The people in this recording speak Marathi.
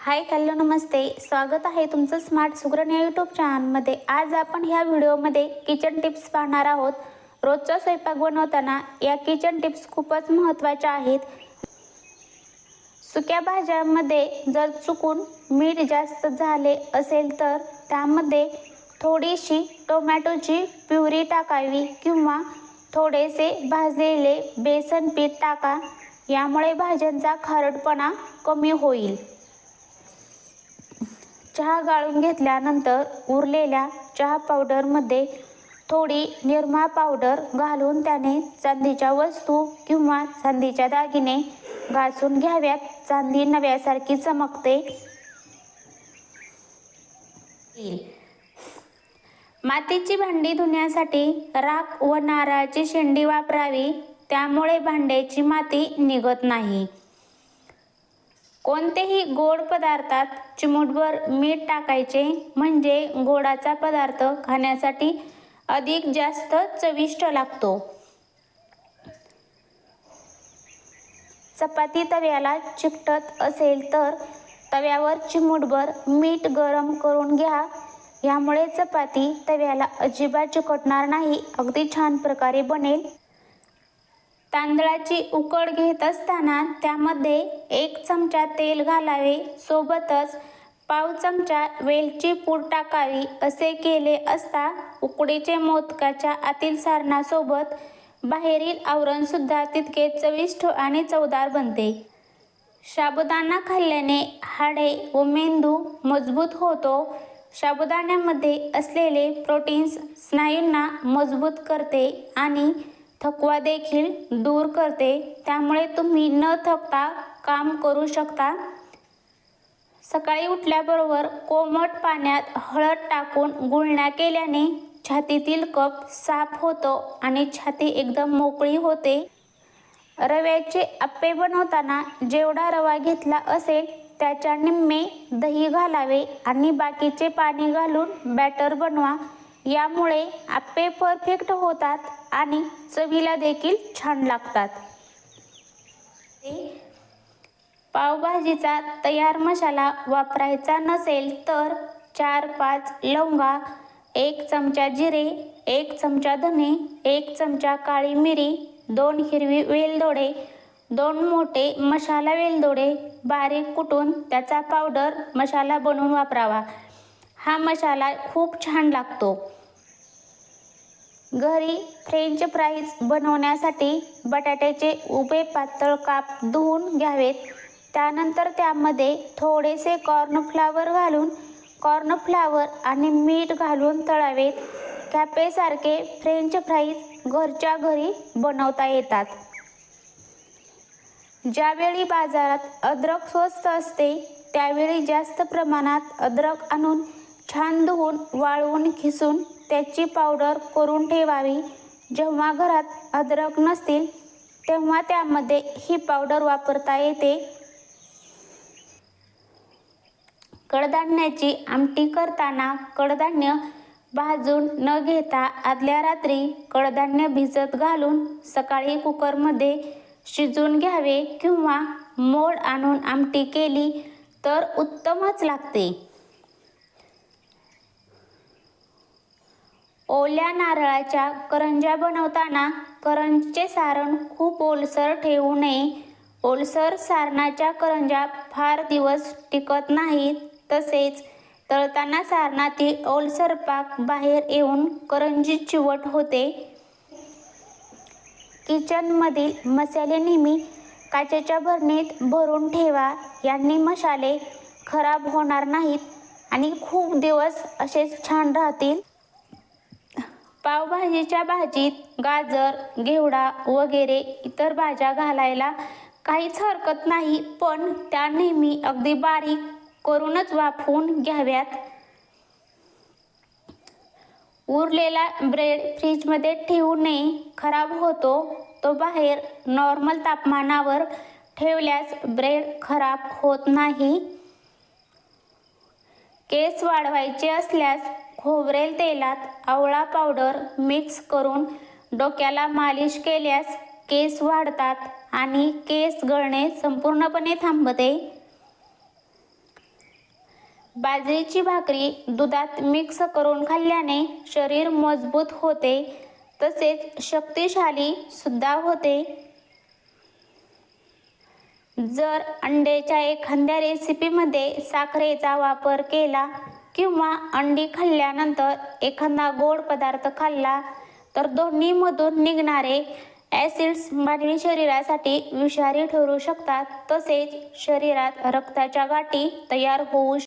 हाय हॅलो नमस्ते. स्वागत आहे तुमचं स्मार्ट सुग्रण या यूट्यूब चॅनलमध्ये आज आपण ह्या व्हिडिओमध्ये किचन टिप्स पाहणार आहोत. रोजचा स्वयंपाक बनवताना या किचन टिप्स खूपच महत्त्वाच्या आहेत. सुक्या भाज्यांमध्ये जर चुकून मीठ जास्त झाले असेल तर त्यामध्ये थोडीशी टोमॅटोची प्युरी टाकावी किंवा थोडेसे भाजलेले बेसन पीठ टाका. यामुळे भाज्यांचा खारटपणा कमी होईल. चहा गाळून घेतल्यानंतर उरलेल्या चहा पावडरमध्ये थोडी निरमा पावडर घालून त्याने चांदीच्या वस्तू किंवा चांदीच्या दागिने घासून घ्याव्यात. चांदी नव्यासारखी चमकते. मातीची भांडी धुण्यासाठी राख व नारळाची शेंडी वापरावी. त्यामुळे भांड्याची माती निघत नाही. कोणतेही गोड पदार्थात चिमूटभर मीठ टाकायचे म्हणजे गोडाचा पदार्थ खाण्यासाठी अधिक जास्त चविष्ट लागतो. चपाती तव्याला चिकटत असेल तर तव्यावर चिमूटभर मीठ गरम करून घ्या. यामुळे चपाती तव्याला अजिबात चिकटणार नाही. अगदी छान प्रकारे बनेल. तांदळाची उकड घेत असताना त्यामध्ये एक चमचा तेल घालावे. सोबतच पाव चमचा वेलची पूड टाकावी असे केले असता उकडीचे मोदकाच्या आतील सारणासोबत बाहेरील आवरणसुद्धा तितके चविष्ट आणि चवदार बनते. साबुदाणा खाल्ल्याने हाडे व मेंदू मजबूत होतो. साबुदाण्यामध्ये असलेले प्रोटीन्स स्नायूंना मजबूत करते आणि थकवा देखील दूर करते. त्यामुळे तुम्ही न थकता काम करू शकता. सकाळी उठल्याबरोबर कोमट पाण्यात हळद टाकून गुळण्या केल्याने छातीतील कप साफ होतो आणि छाती एकदम मोकळी होते. रव्याचे आप्पे बनवताना जेवढा रवा घेतला असेल त्याच्या निम्मे दही घालावे आणि बाकीचे पाणी घालून बॅटर बनवा. यामुळे आप्पे परफेक्ट होतात आणि चवीला देखील छान लागतात. पावभाजीचा तयार मसाला वापरायचा नसेल तर चार पाच लवंगा एक चमचा जिरे एक चमचा धने एक चमचा काळी मिरी दोन हिरवी वेलदोडे दोन मोठे मसाला वेलदोडे बारीक कुटून त्याचा पावडर मसाला बनवून वापरावा. हा मसाला खूप छान लागतो. घरी फ्रेंच फ्राईज बनवण्यासाठी बटाट्याचे उभे पातळ काप धुवून घ्यावेत. त्यानंतर त्यामध्ये थोडेसे कॉर्नफ्लावर घालून कॉर्नफ्लावर आणि मीठ घालून तळावेत. कॅपेसारखे फ्रेंच फ्राईज घरच्या घरी बनवता येतात. ज्यावेळी बाजारात अद्रक स्वस्त असते त्यावेळी जास्त प्रमाणात अद्रक आणून छान धुवून वाळवून खिसून त्याची पावडर करून ठेवावी. जेव्हा घरात अद्रक नसतील तेव्हा त्यामध्ये ही पावडर वापरता येते. कडधान्याची आमटी करताना कडधान्य भाजून न घेता आदल्या रात्री कडधान्य भिजत घालून सकाळी कुकरमध्ये शिजून घ्यावे किंवा मोड आणून आमटी केली तर उत्तमच लागते. ओल्या नारळाच्या करंज्या बनवताना करंजचे सारण खूप ओलसर ठेवू नये. ओलसर सारणाच्या करंज्या फार दिवस टिकत नाहीत. तसेच तळताना सारणातील ओलसर पाक बाहेर येऊन करंजी चिवट होते. किचनमधील मसाले नेहमी काचेच्या भरणीत भरून ठेवा. यांनी मसाले खराब होणार नाहीत आणि खूप दिवस असेच छान राहतील. पावभाजीच्या भाजीत गाजर घेवडा वगैरे इतर भाज्या घालायला काहीच हरकत नाही पण त्या नेहमी अगदी बारीक करूनच वाफवून घ्याव्यात. उरलेला ब्रेड फ्रीजमध्ये ठेवू नये खराब होतो तो बाहेर नॉर्मल तापमानावर ठेवल्यास ब्रेड खराब होत नाही. केस वाढवायचे असल्यास खोबरेल तेलात आवळा पावडर मिक्स करून डोक्याला मालिश केल्यास केस वाढतात आणि केस गळणे संपूर्णपणे थांबते. बाजरीची भाकरी दुधात मिक्स करून खाल्ल्याने शरीर मजबूत होते तसेच शक्तिशाली सुद्धा होते. जर अंड्याच्या एखाद्या रेसिपीमध्ये साखरेचा वापर केला किंवा अंडी खाल्ल्यानंतर एखादा गोड पदार्थ खाल्ला तर दोन्हीमधून निघणारे ॲसिड्स मानवी शरीरासाठी विषारी ठरू शकतात. तसेच शरीरात रक्ताच्या गाठी तयार होऊ